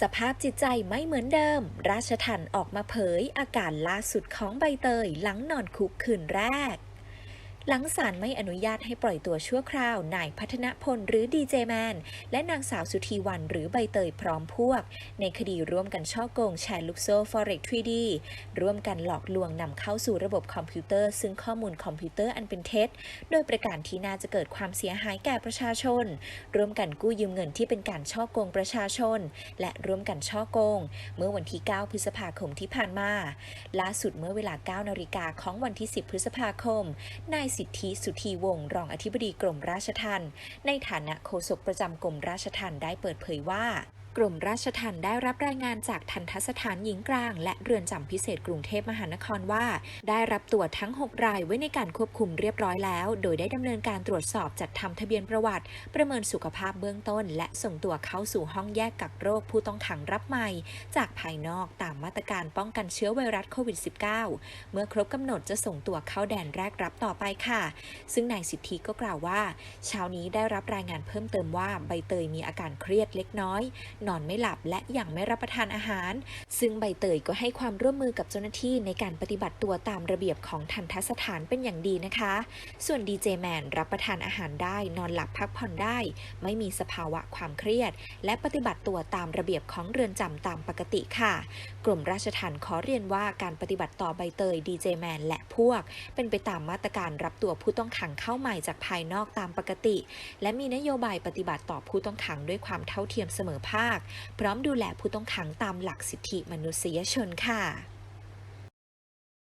สภาพจิตใจไม่เหมือนเดิม ราชทันออกมาเผยอาการล่าสุดของใบเตยหลังนอนคุกคืนแรก หลังศาลไม่อนุญาตให้ปล่อยตัวชั่วคราวนายพัฒนพลหรือดีเจแมน และนางสาวสุธีวันหรือใบเตยพร้อมพวก ในคดีร่วมกันช่อโกงแชร์ลูกโซ่ Forex 3D ร่วมกันหลอกลวงนำเข้าสู่ระบบคอมพิวเตอร์ ซึ่งข้อมูลคอมพิวเตอร์อันเป็นเท็จ โดยประการที่น่าจะเกิดความเสียหายแก่ประชาชน ร่วมกันกู้ยืมเงินที่เป็นการช่อโกงประชาชน และร่วมกันช่อโกง เมื่อวันที่ 9 พฤษภาคมที่ผ่านมา ล่าสุดเมื่อเวลา 9 นาฬิกาของวันที่ 10 พฤษภาคมนายสิทธิสุธีวงศ์รองอธิบดีกรมราชทัณฑ์ในฐานะโฆษกประจำกรมราชทัณฑ์ได้เปิดเผยว่า กรมราชทัณฑ์ได้รับรายงานจากทันทสถานหญิงกลาง และเรือนจำพิเศษกรุงเทพมหานครว่า ได้รับตัวทั้ง 6 รายไว้ในการควบคุมเรียบร้อยแล้ว โดยได้ดำเนินการตรวจสอบจัดทำทะเบียนประวัติ ประเมินสุขภาพเบื้องต้น และส่งตัวเข้าสู่ห้องแยกกักโรคผู้ต้องขังรับใหม่ จากภายนอกตามมาตรการป้องกันเชื้อไวรัสโควิด -19 เมื่อครบกำหนดจะส่งตัวเข้าแดนแรกรับต่อไปค่ะ ซึ่งนายสิทธิก็กล่าวว่า เช้านี้ได้รับรายงานเพิ่มเติมว่าใบเตยมีอาการเครียดเล็กน้อยนอนไม่หลับและยังไม่รับประทานอาหาร ซึ่งใบเตยก็ให้ความร่วมมือกับเจ้าหน้าที่ในการปฏิบัติตัวตามระเบียบของทันทสถานเป็นอย่างดีนะคะ ส่วนดีเจแมนรับประทานอาหารได้นอนหลับพักผ่อนได้ ไม่มีสภาวะความเครียด และปฏิบัติตัวตามระเบียบของเรือนจำตามปกติค่ะ กรมราชทัณฑ์ขอเรียนว่าการปฏิบัติต่อใบเตยดีเจแมนและพวก เป็นไปตามมาตรการรับตัวผู้ต้องขังเข้าใหม่จากภายนอกตามปกติ และมีนโยบายปฏิบัติต่อผู้ต้องขังด้วยความเท่าเทียมเสมอภาคพร้อมดูแลผู้ต้องขังตามหลักสิทธิมนุษยชนค่ะ